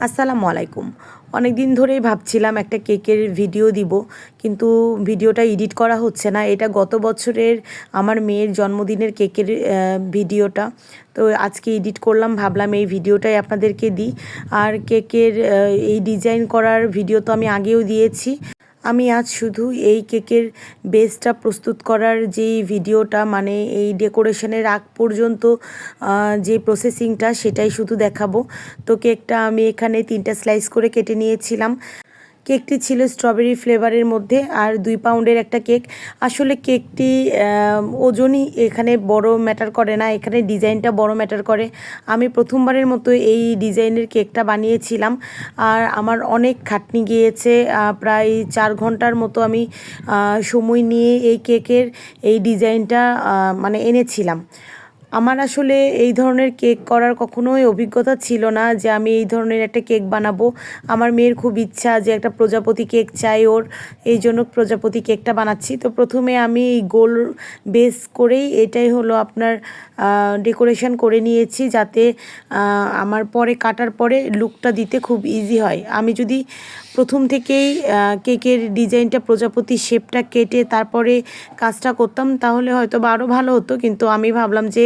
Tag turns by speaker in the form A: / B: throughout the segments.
A: আসসালামু আলাইকুম। অনেক দিন ধরেই ভাবছিলাম একটা কেকের ভিডিও দিব, কিন্তু ভিডিওটা এডিট করা হচ্ছে না। এটা গত বছরের আমার মেয়ের জন্মদিনের কেকের ভিডিওটা। তো আজকে এডিট করলাম, ভাবলাম এই ভিডিওটাই আপনাদেরকে দিই। আর কেকের এই ডিজাইন করার ভিডিও তো আমি আগেও দিয়েছি। আমি আজ শুধু এই কেকের বেসটা প্রস্তুত করার যেই ভিডিওটা মানে এই ডেকোরেশনের আগ পর্যন্ত যে প্রসেসিংটা সেটাই শুধু দেখাবো। তো কেকটা আমি এখানে তিনটা স্লাইস করে কেটে নিয়েছিলাম। কেকটি ছিল স্ট্রবেরি ফ্লেভারের মধ্যে আর দুই পাউন্ডের একটা কেক। আসলে কেকটি ওজনই এখানে বড় ম্যাটার করে না, এখানে ডিজাইনটা বড় ম্যাটার করে। আমি প্রথমবারের মতো এই ডিজাইনের কেকটা বানিয়েছিলাম আর আমার অনেক খাটনি গিয়েছে প্রায় চার ঘণ্টার মতো আমি সময় নিয়ে এই কেকের এই ডিজাইনটা মানে এনেছিলাম। আমার আসলে এই ধরনের কেক করার কখনোই অভিজ্ঞতা ছিল না যে আমি এই ধরনের একটা কেক বানাবো। আমার মেয়ের খুব ইচ্ছা যে একটা প্রজাপতি কেক চাই ওর, এই জন্য প্রজাপতি কেকটা বানাচ্ছি। তো প্রথমে আমি এই গোল বেস করেই এটাই হলো আপনার ডেকোরেশন করে নিয়েছি যাতে আমার পরে কাটার পরে লুকটা দিতে খুব ইজি হয়। আমি যদি প্রথম থেকেই কেকের ডিজাইনটা প্রজাপতি শেপটা কেটে তারপরে কাজটা করতাম তাহলে হয়তো বা আরও ভালো হতো। কিন্তু আমি ভাবলাম যে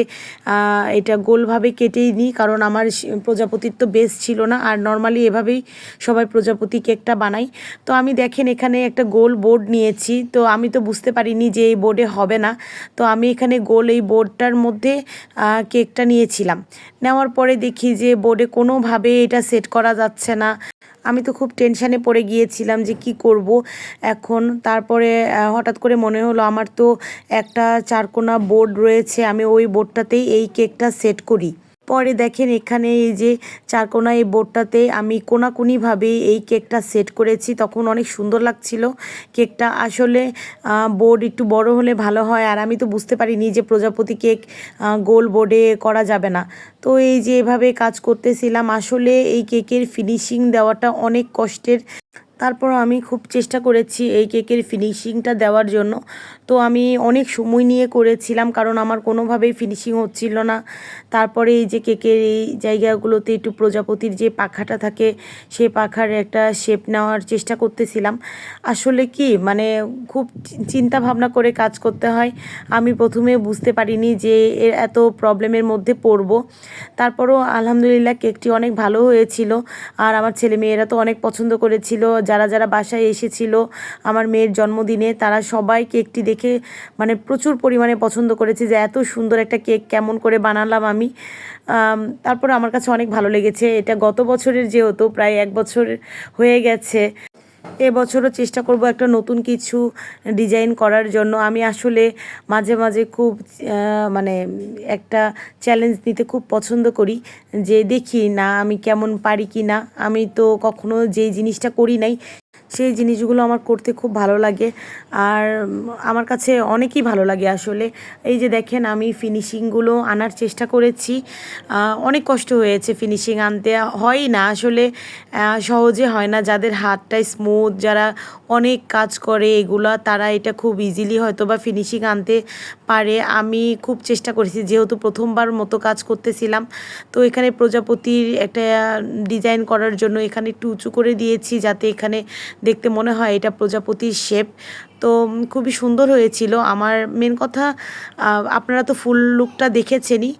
A: এটা গোলভাবে কেটেই নিই, কারণ আমার প্রজাপতির তো বেস ছিল না, আর নর্মালি এভাবেই সবাই প্রজাপতি কেকটা বানাই। তো আমি দেখেন এখানে একটা গোল বোর্ড নিয়েছি, তো আমি তো বুঝতে পারিনি যে এই বোর্ডে হবে না। তো আমি এখানে গোল এই বোর্ডটার মধ্যে কেকটা নিয়েছিলাম। নেওয়ার পরে দেখি যে বোর্ডে কোনোভাবে এটা সেট করা যাচ্ছে না। আমি তো খুব টেনশানে পড়ে গিয়েছিলাম যে কি করব এখন। তারপরে হঠাৎ করে মনে হলো আমার তো একটা চারকোনা বোর্ড রয়েছে, আমি ওই বোর্ডটাতেই এই কেকটা সেট করি। পরে দেখেন এখানে এই যে চারকোনা এই বোর্ডটাতে আমি কোনাকুনিভাবে এই কেকটা সেট করেছি। তখন অনেক সুন্দর লাগছিল কেকটা। আসলে বোর্ড একটু বড় হলে ভালো হয়। আর আমি তো বুঝতে পারিনি যে প্রজাপতি কেক গোল বোর্ডে করা যাবে না। তো এই যে এভাবে কাজ করতেছিলাম। আসলে এই কেকের ফিনিশিং দেওয়াটা অনেক কষ্টের। তারপর আমি খুব চেষ্টা করেছি এই কেকের ফিনিশিংটা দেওয়ার জন্য। তো আমি অনেক সময় নিয়ে করেছিলাম, কারণ আমার কোনোভাবেই ফিনিশিং হচ্ছিল না। তারপরে এই যে কেকের এই জায়গাগুলোতে একটু প্রজাপতির যে পাখাটা থাকে সেই পাখার একটা শেপ নেওয়ার চেষ্টা করতেছিলাম। আসলে কি মানে খুব চিন্তা ভাবনা করে কাজ করতে হয়। আমি প্রথমে বুঝতে পারিনি যে এত প্রবলেমের মধ্যে পড়ব। তারপরও আলহামদুলিল্লাহ কেকটি অনেক ভালো হয়েছিল। আর আমার ছেলে মেয়েরা তো অনেক পছন্দ করেছিল যারা যারা বাসায় এসেছিল আমার মেয়ের জন্মদিনে, তারা সবাই কেকটি দেখে মানে প্রচুর পরিমাণে পছন্দ করেছে যে এত সুন্দর একটা কেক, কেমন করে বানালাম আমি। তারপর আমার কাছে অনেক ভালো লেগেছে। এটা গত বছরের যেহেতু, প্রায় এক বছর হয়ে গেছে। এবছরও চেষ্টা করব একটা নতুন কিছু ডিজাইন করার জন্য। আমি আসলে মাঝে মাঝে খুব মানে একটা চ্যালেঞ্জ নিতে খুব পছন্দ করি যে দেখি না আমি কেমন পারি কি না আমি তো কখনো যেই জিনিসটা করি নাই সেই জিনিসগুলো আমার করতে খুব ভালো লাগে। আর আমার কাছে অনেকই ভালো লাগে আসলে। এই যে দেখেন আমি ফিনিশিংগুলো আনার চেষ্টা করেছি। অনেক কষ্ট হয়েছে ফিনিশিং আনতে। হয় না আসলে সহজে হয় না। যাদের হাতটা স্মুথ যারা অনেক কাজ করে এগুলো, তারা এটা খুব ইজিলি হয়তো বা ফিনিশিং আনতে পারে, আমি খুব চেষ্টা করেছি, যেহেতু প্রথমবার মতো কাজ করতেছিলাম। তো এখানে প্রজাপতির একটা ডিজাইন করার জন্য এখানে একটু উঁচু করে দিয়েছি, যাতে এখানে দেখতে মনে হয় এটা প্রজাপতির শেপ। তো খুবই সুন্দর হয়েছিল। আমার মেন কথা আপনারা তো ফুল লুকটা দেখেছেনই।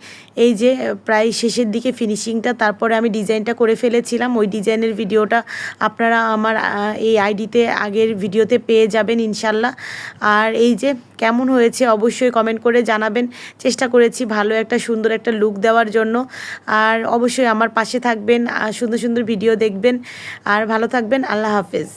A: এই যে, প্রায় শেষের দিকে ফিনিশিংটা তারপরে আমি ডিজাইনটা করে ফেলেছিলাম। ওই ডিজাইনের ভিডিওটা আপনারা আমার এই আইডিতে আগের ভিডিওতে পেয়ে যাবেন ইনশাল্লাহ। আর এই যে, কেমন হয়েছে অবশ্যই কমেন্ট করে জানাবেন। চেষ্টা করেছি ভালো একটা, সুন্দর একটা লুক দেওয়ার জন্য। আর অবশ্যই আমার পাশে থাকবেন সুন্দর সুন্দর ভিডিও দেখবেন। আর ভালো থাকবেন, আল্লাহ হাফেজ।